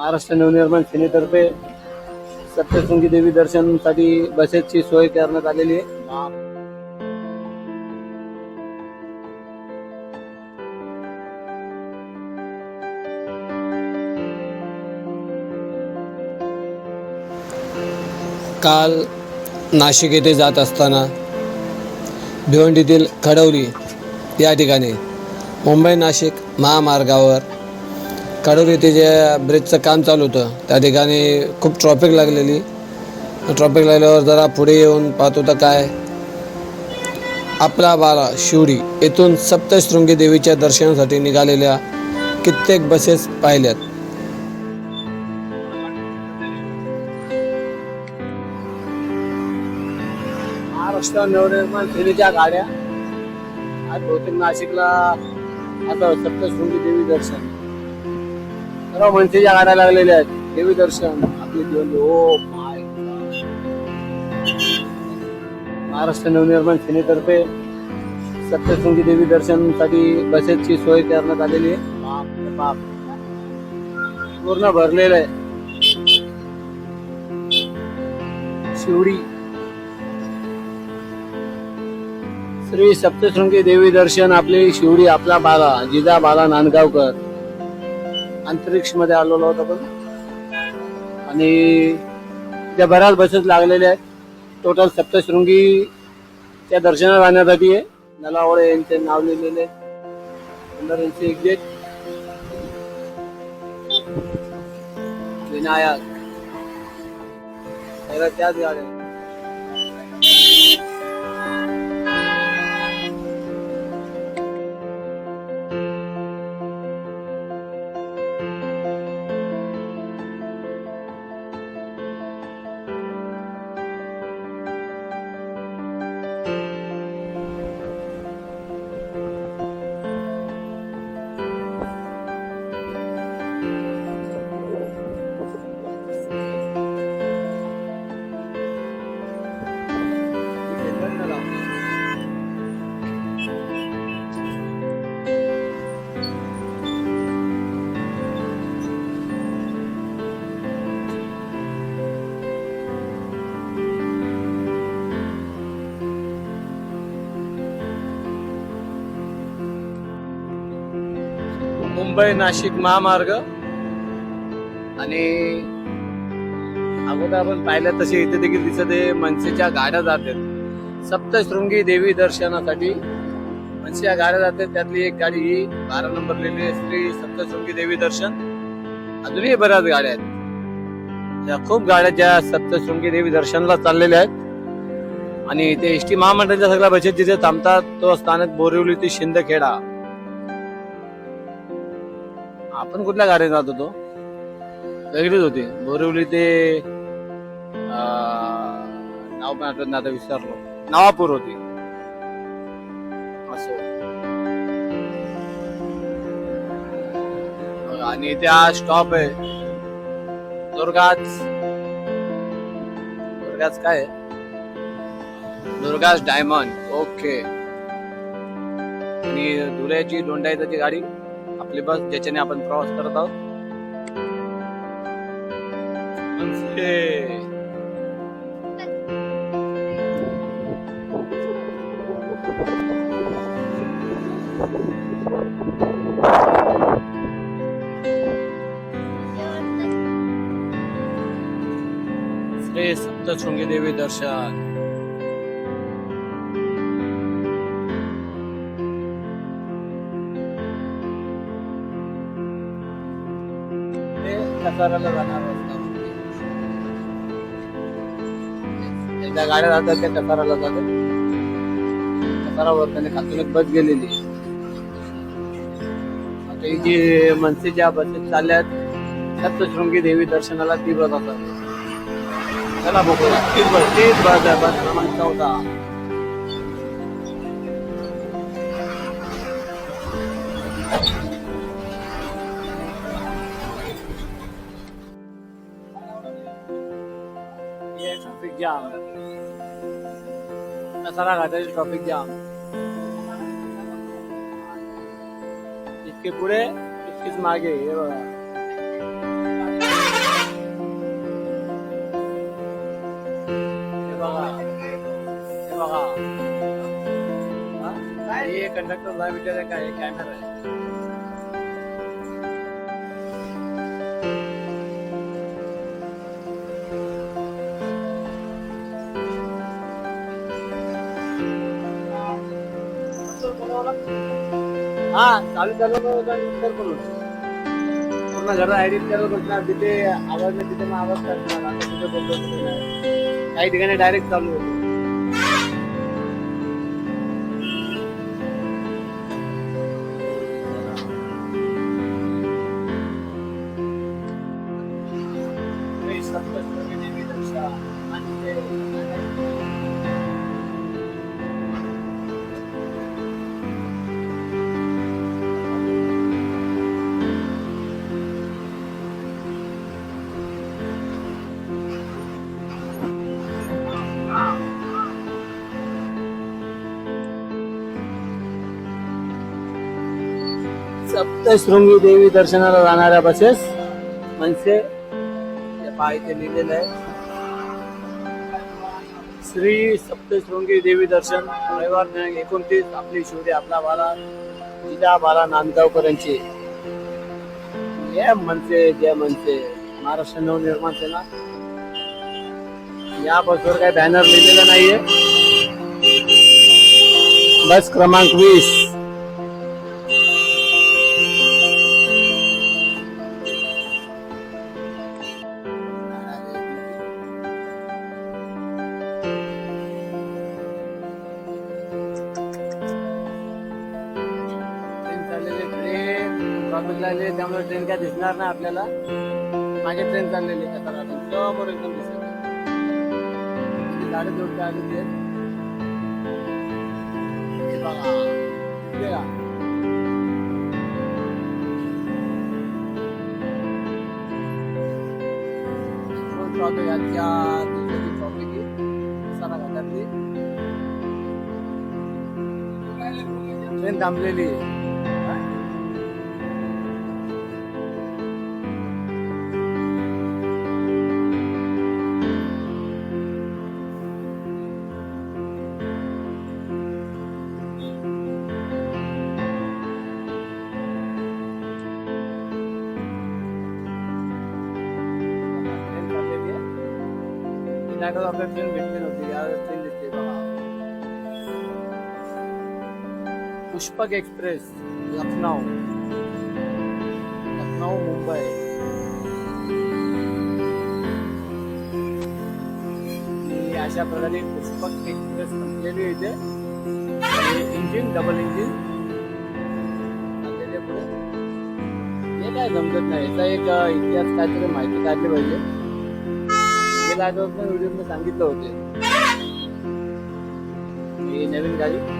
महाराष्ट्र नवनिर्माण सेनेतर्फे सप्तशृंगी देवी दर्शनसाठी बसेसची सोय करण्यात आलेली आहे. काल नाशिक येथे जात असताना भिवंडीतील खडवली या ठिकाणी मुंबई नाशिक महामार्गावर खडवली येथे ज्या ब्रिजचं काम चालू होतं त्या ठिकाणी खूप ट्रॉफिक लागलेली. ट्रॉफिक लागल्यावर जरा पुढे येऊन पाहतो तर काय? आपला बाला शिवडी येथून सप्तशृंगी देवीच्या दर्शनासाठी निघालेल्या कित्येक बसेस पाहिल्यात. महाराष्ट्र नवनिर्माण सेनेच्या गाड्या आज बहुतेक नाशिकला आता सप्तशृंगी देवी दर्शन. सर्व मनसेच्या गाड्या लागलेल्या आहेत. देवी दर्शन आपली दोन ओ माय महाराष्ट्र नवनिर्माण सेनेतर्फे सप्तशृंगी देवी दर्शनसाठी बसेसची सोय करण्यात आलेली आहे. बाप पूर्ण भरलेलं आहे. शिवडी. श्री सप्तशृंगी देवी दर्शन आपली शिवडी आपला बाला जिजा बाला नांदगावकर अंतरिक्षमध्ये आलेलो होतो पण आणि त्या बऱ्याच बसेस लागलेल्या आहेत. टोटल सप्तशृंगी त्या दर्शनाला जाण्यासाठी आहे. नलावळे यांचे नाव लिहिलेले सुंदर यांचे एक्झिट विनायक. त्याच गाड्या मुंबई नाशिक महामार्ग. आणि अगोदर आपण पाहिलं तसे इथे देखील दिसत आहे मनसेच्या गाड्या जातात सप्तशृंगी देवी दर्शनासाठी मनसेच्या गाड्या जातात त्यातली एक गाडी ही बारा नंबर लिहिली श्री सप्तशृंगी देवी दर्शन. अजूनही बऱ्याच गाड्या आहेत. या खूप गाड्या ज्या सप्तशृंगी देवी दर्शनला चाललेल्या आहेत. आणि ते एस टी महामंडळाच्या सगळ्या बचत जिथे थांबतात तो स्थानक बोरिवली ते शिंदखेडा. आपण कुठल्या गाडीत जात होतो? वेगळीच होती. बोरिवली ते नाव पण आठवत नाही आता विसरलो. नवापूर होती. असं. आणि त्या स्टॉप आहे. दुर्गाच. दुर्गाच काय दुर्गाच डायमंड ओके आणि धुळ्याची लोंढायची गाडी? आपली बस ज्याच्याने आपण प्रवास करत आहोत. श्री सप्तशृंगी देवी दर्शन. कसाराला जाणार रस्ता. एकदा गाड्या जातात त्या कसाराला जातात. कसारावर त्याने खातून एक बस गेलेली आता ही जी मनसे ज्या बसेस चालल्यात सप्तशृंगी देवी दर्शनाला ती बस असतात त्याला बघूया. तीच बस तीच बस आहे बस क्रमांक चौदा जाम मैं सारा खाता ट्रॉफिक जाम इसके पूरे इसके मागे ये बघा. ये कंडक्टर लाइव मीटर का ये कैमरा है हा चालू चालू नंतर करून पूर्ण घरात आयडिट करत बसणार तिथे आवाज नाही तिथे मग आवाज करणार. काही ठिकाणी डायरेक्ट चालू होतो. सप्तशृंगी देवी दर्शनाला जाणाऱ्या बसेस. म्हणजे या इथे लिहिलेलं आहे. श्री सप्तशृंगी देवी दर्शन रविवार दिनांक एकोणतीस आपली शिवडी आपला बाला जिजा बाला नांदगावकरांची. या म्हणते जय म्हणते महाराष्ट्र नवनिर्माण सेना. या बसवर काही बॅनर लिहिलेला नाहीये. बस क्रमांक वीस. लागले त्यामुळे ट्रेन काय दिसणार नाही आपल्याला. मागे ट्रेन चाललेली आहे समोर एकदम दिसत गाडी जोडते आली ते. बघा. आजच्या आहे घाटातली. ट्रेन थांबलेली आहे. गेल्या आपल्याला ट्रेन भेटली नव्हती यावेळेस ट्रेन दिसते बघा पुष्पक एक्सप्रेस लखनौ. लखनौ मुंबई. अशा प्रकारे पुष्पक एक्सप्रेस संपलेली इथे. इंजिन डबल इंजिन पुढे हे काय जमत नाही याचा एक इतिहास काहीतरी माहिती काढली पाहिजे. गेल्या आठवड्यात व्हिडिओ सांगितलं होते. नवीन गाडी.